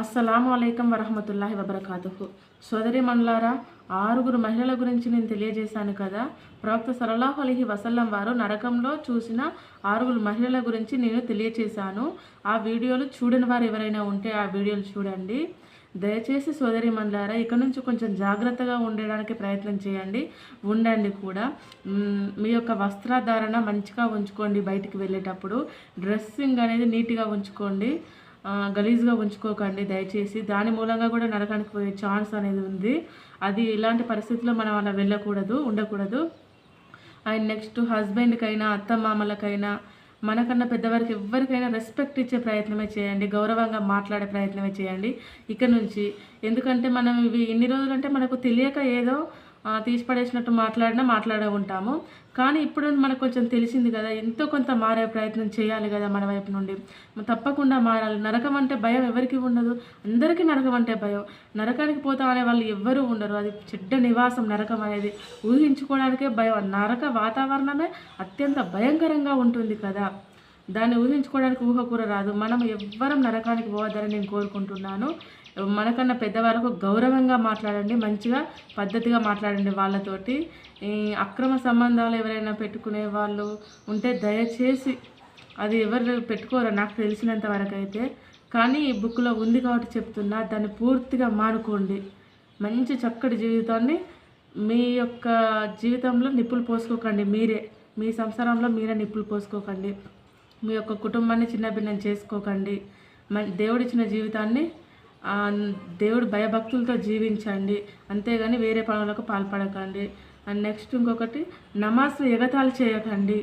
అస్సలం అయికం వరహమతుల్లాహి వబర్కాతుహు. సోదరి మనులారా ఆరుగురు మహిళల గురించి నేను తెలియజేశాను కదా. ప్రవక్త సరళాహు అలీహి వసల్లం వారు నరకంలో చూసిన ఆరుగురు మహిళల గురించి నేను తెలియజేశాను ఆ వీడియోలు చూడని వారు ఎవరైనా ఉంటే ఆ వీడియోలు చూడండి. దయచేసి సోదరి మండలారా ఇక్కడ నుంచి కొంచెం జాగ్రత్తగా ఉండడానికి ప్రయత్నం చేయండి. ఉండండి కూడా. మీ యొక్క వస్త్రధారణ మంచిగా ఉంచుకోండి బయటికి వెళ్ళేటప్పుడు. డ్రెస్సింగ్ అనేది నీట్గా ఉంచుకోండి. గలీజ్గా ఉంచుకోకండి దయచేసి. దాని మూలంగా కూడా నరకానికి పోయే ఛాన్స్ అనేది ఉంది. అది ఇలాంటి పరిస్థితుల్లో మనం అలా వెళ్ళకూడదు ఉండకూడదు. అండ్ నెక్స్ట్ హస్బెండ్కైనా అత్తమామలకైనా మనకన్నా పెద్దవారికి ఎవరికైనా రెస్పెక్ట్ ఇచ్చే ప్రయత్నమే చేయండి. గౌరవంగా మాట్లాడే ప్రయత్నమే చేయండి. ఇక నుంచి. ఎందుకంటే మనం ఇవి ఇన్ని రోజులంటే మనకు తెలియక ఏదో తీసి పడేసినట్టు మాట్లాడినా మాట్లాడే ఉంటాము. కానీ ఇప్పుడు మనకు కొంచెం తెలిసింది కదా ఎంతో కొంత మారే ప్రయత్నం చేయాలి కదా మన వైపు నుండి. తప్పకుండా మారాలి. నరకం అంటే భయం ఎవరికి ఉండదు? అందరికీ నరకం అంటే భయం. నరకానికి పోతాం అనే వాళ్ళు ఎవ్వరూ ఉండరు. అది చెడ్డ నివాసం నరకం అనేది. ఊహించుకోవడానికే భయం. నరక వాతావరణమే అత్యంత భయంకరంగా ఉంటుంది కదా. దాన్ని ఊహించుకోవడానికి ఊహ రాదు. మనం ఎవ్వరం నరకానికి పోవద్దని నేను కోరుకుంటున్నాను. మనకన్నా పెద్దవాళ్ళకు గౌరవంగా మాట్లాడండి మంచిగా పద్ధతిగా మాట్లాడండి వాళ్ళతోటి. ఈ అక్రమ సంబంధాలు ఎవరైనా పెట్టుకునే వాళ్ళు ఉంటే దయచేసి అది ఎవరు పెట్టుకోరు నాకు తెలిసినంత వరకు అయితే కానీ ఈ బుక్లో ఉంది కాబట్టి చెప్తున్నా దాన్ని పూర్తిగా మానుకోండి. మంచి చక్కటి జీవితాన్ని మీ యొక్క జీవితంలో నిప్పులు పోసుకోకండి మీరే. మీ సంసారంలో మీరే నిప్పులు పోసుకోకండి. మీ యొక్క కుటుంబాన్ని చిన్నభిన్నం చేసుకోకండి. మన దేవుడిచ్చిన జీవితాన్ని దేవుడు భయభక్తులతో జీవించండి. అంతేగాని వేరే పనులకు పాల్పడకండి. అండ్ నెక్స్ట్ ఇంకొకటి నమాజ్ ఎగతాలు చేయకండి.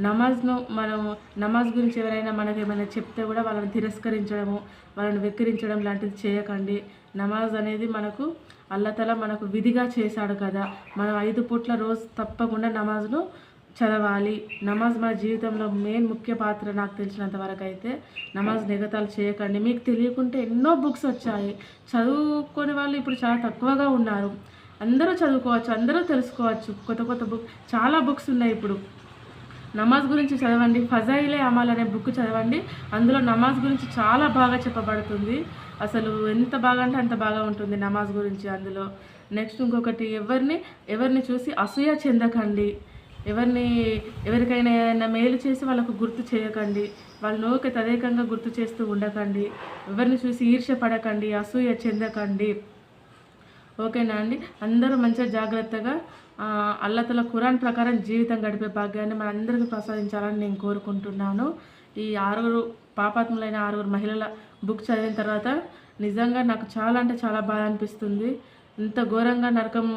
నమాజ్ను మనం నమాజ్ గురించి ఎవరైనా మనకి ఏమైనా చెప్తే కూడా వాళ్ళని తిరస్కరించడము వాళ్ళని వెక్కిరించడం లాంటిది చేయకండి. నమాజ్ అనేది మనకు అల్లతల మనకు విధిగా చేశాడు కదా. మనం ఐదు పూట్ల రోజు తప్పకుండా నమాజ్ను చదవాలి. నమాజ్ మన జీవితంలో మెయిన్ ముఖ్య పాత్ర నాకు తెలిసినంత వరకు అయితే నమాజ్ నిగతాలు చేయకండి. మీకు తెలియకుంటే ఎన్నో బుక్స్ వచ్చాయి. చదువుకునే వాళ్ళు ఇప్పుడు చాలా తక్కువగా ఉన్నారు. అందరూ చదువుకోవచ్చు అందరూ తెలుసుకోవచ్చు. కొత్త కొత్త బుక్ చాలా బుక్స్ ఉన్నాయి ఇప్పుడు. నమాజ్ గురించి చదవండి. ఫజాయిలే అమాల్ అనే బుక్ చదవండి. అందులో నమాజ్ గురించి చాలా బాగా చెప్పబడుతుంది. అసలు ఎంత బాగా అంటే అంత బాగా ఉంటుంది నమాజ్ గురించి అందులో. నెక్స్ట్ ఇంకొకటి ఎవరిని ఎవరిని చూసి అసూయ చెందకండి. ఎవరిని ఎవరికైనా ఏదైనా మేలు చేసి వాళ్ళకు గుర్తు చేయకండి. వాళ్ళ నోకి తదేకంగా గుర్తు చేస్తూ ఉండకండి. ఎవరిని చూసి ఈర్ష్య పడకండి అసూయ చెందకండి. ఓకేనా అండి? అందరూ మంచిగా జాగ్రత్తగా అల్లతల ఖురాన్ ప్రకారం జీవితం గడిపే భాగ్యాన్ని మన అందరికీ ప్రసాదించాలని నేను కోరుకుంటున్నాను. ఈ ఆరుగురు పాపాత్ములైన ఆరుగురు మహిళల బుక్ చదివిన తర్వాత నిజంగా నాకు చాలా అంటే చాలా బాధ అనిపిస్తుంది. ఇంత ఘోరంగా నరకం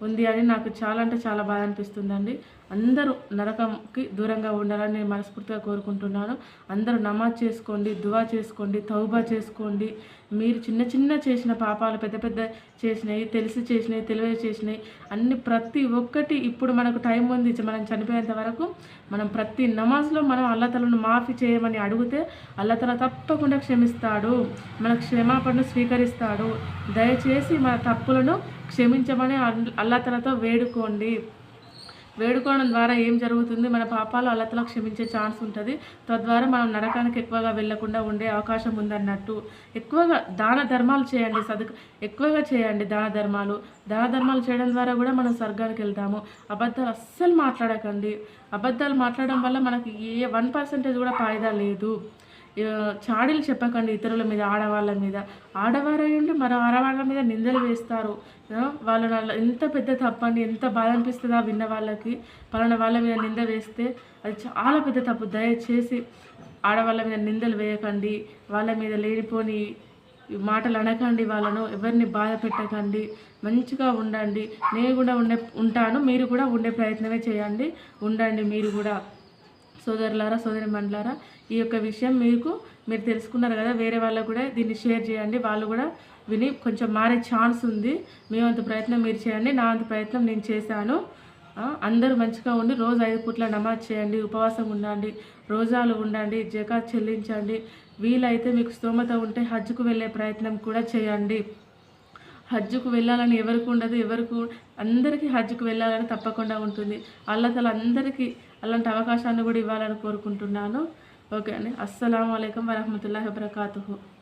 ఉంది అని నాకు చాలా అంటే చాలా బాధ అనిపిస్తుందండి. అందరూ నరకంకి దూరంగా ఉండాలని నేను మనస్ఫూర్తిగా కోరుకుంటున్నాను. అందరూ నమాజ్ చేసుకోండి దువా చేసుకోండి తౌబా చేసుకోండి. మీరు చిన్న చిన్న చేసిన పాపాలు పెద్ద పెద్ద చేసినాయి తెలిసి చేసినాయి తెలివి చేసినాయి అన్ని ప్రతి ఒక్కటి ఇప్పుడు మనకు టైం ఉంది. మనం చనిపోయేంత వరకు మనం ప్రతి నమాజ్లో మనం అల్లతలను మాఫీ చేయమని అడిగితే అల్లతల తప్పకుండా క్షమిస్తాడు. మన క్షమాపణను స్వీకరిస్తాడు. దయచేసి మన తప్పులను క్షమించమని అల్- అల్లతలతో వేడుకోండి. వేడుకోవడం ద్వారా ఏం జరుగుతుంది? మన పాపాలు అల్లతలో క్షమించే ఛాన్స్ ఉంటుంది. తద్వారా మనం నరకానికి ఎక్కువగా వెళ్ళకుండా ఉండే అవకాశం ఉందన్నట్టు. ఎక్కువగా దాన ధర్మాలు చేయండి సదుక ఎక్కువగా చేయండి దాన ధర్మాలు. దాన ధర్మాలు చేయడం ద్వారా కూడా మనం స్వర్గానికి వెళ్తాము. అబద్ధాలు అస్సలు మాట్లాడకండి. అబద్ధాలు మాట్లాడడం వల్ల మనకి ఏ వన్ పర్సెంటేజ్ కూడా ఫాయిదా లేదు. చాడీలు చెప్పకండి ఇతరుల మీద ఆడవాళ్ళ మీద. ఆడవారై ఉండి మరో ఆడవాళ్ళ మీద నిందలు వేస్తారు. వాళ్ళ ఎంత పెద్ద తప్పండి ఎంత బాధ అనిపిస్తుందా విన్న వాళ్ళకి పలానా వాళ్ళ మీద నింద వేస్తే అది చాలా పెద్ద తప్పు. దయచేసి ఆడవాళ్ళ మీద నిందలు వేయకండి వాళ్ళ మీద లేనిపోని మాటలు అనకండి వాళ్ళను ఎవరిని బాధ పెట్టకండి. మంచిగా ఉండండి. నేను కూడా ఉండే ఉంటాను మీరు కూడా ఉండే ప్రయత్నమే చేయండి. ఉండండి మీరు కూడా. సోదరులారా సోదరి మండలారా ఈ యొక్క విషయం మీకు మీరు తెలుసుకున్నారు కదా వేరే వాళ్ళకు కూడా దీన్ని షేర్ చేయండి. వాళ్ళు కూడా విని కొంచెం మారే ఛాన్స్ ఉంది. మీ వంతు ప్రయత్నం మీరు చేయండి. నా వంతు ప్రయత్నం నేను చేశాను. అందరూ మంచిగా ఉండి రోజు ఐదు పూట్ల నమాజ్ చేయండి ఉపవాసం ఉండండి రోజాలు ఉండండి జకాత్ చెల్లించండి. వీలైతే మీకు స్తోమత ఉంటే హజ్కు వెళ్ళే ప్రయత్నం కూడా చేయండి. హజ్జుకు వెళ్ళాలని ఎవరికి ఉండదు ఎవరికి అందరికీ హజ్జుకు వెళ్ళాలని తప్పకుండా ఉంటుంది. అల్లతల అందరికీ అలాంటి అవకాశాన్ని కూడా ఇవ్వాలని కోరుకుంటున్నాను. ఓకే అండి. అస్సలం అయికం వరహమూల వబర్కాతుహు.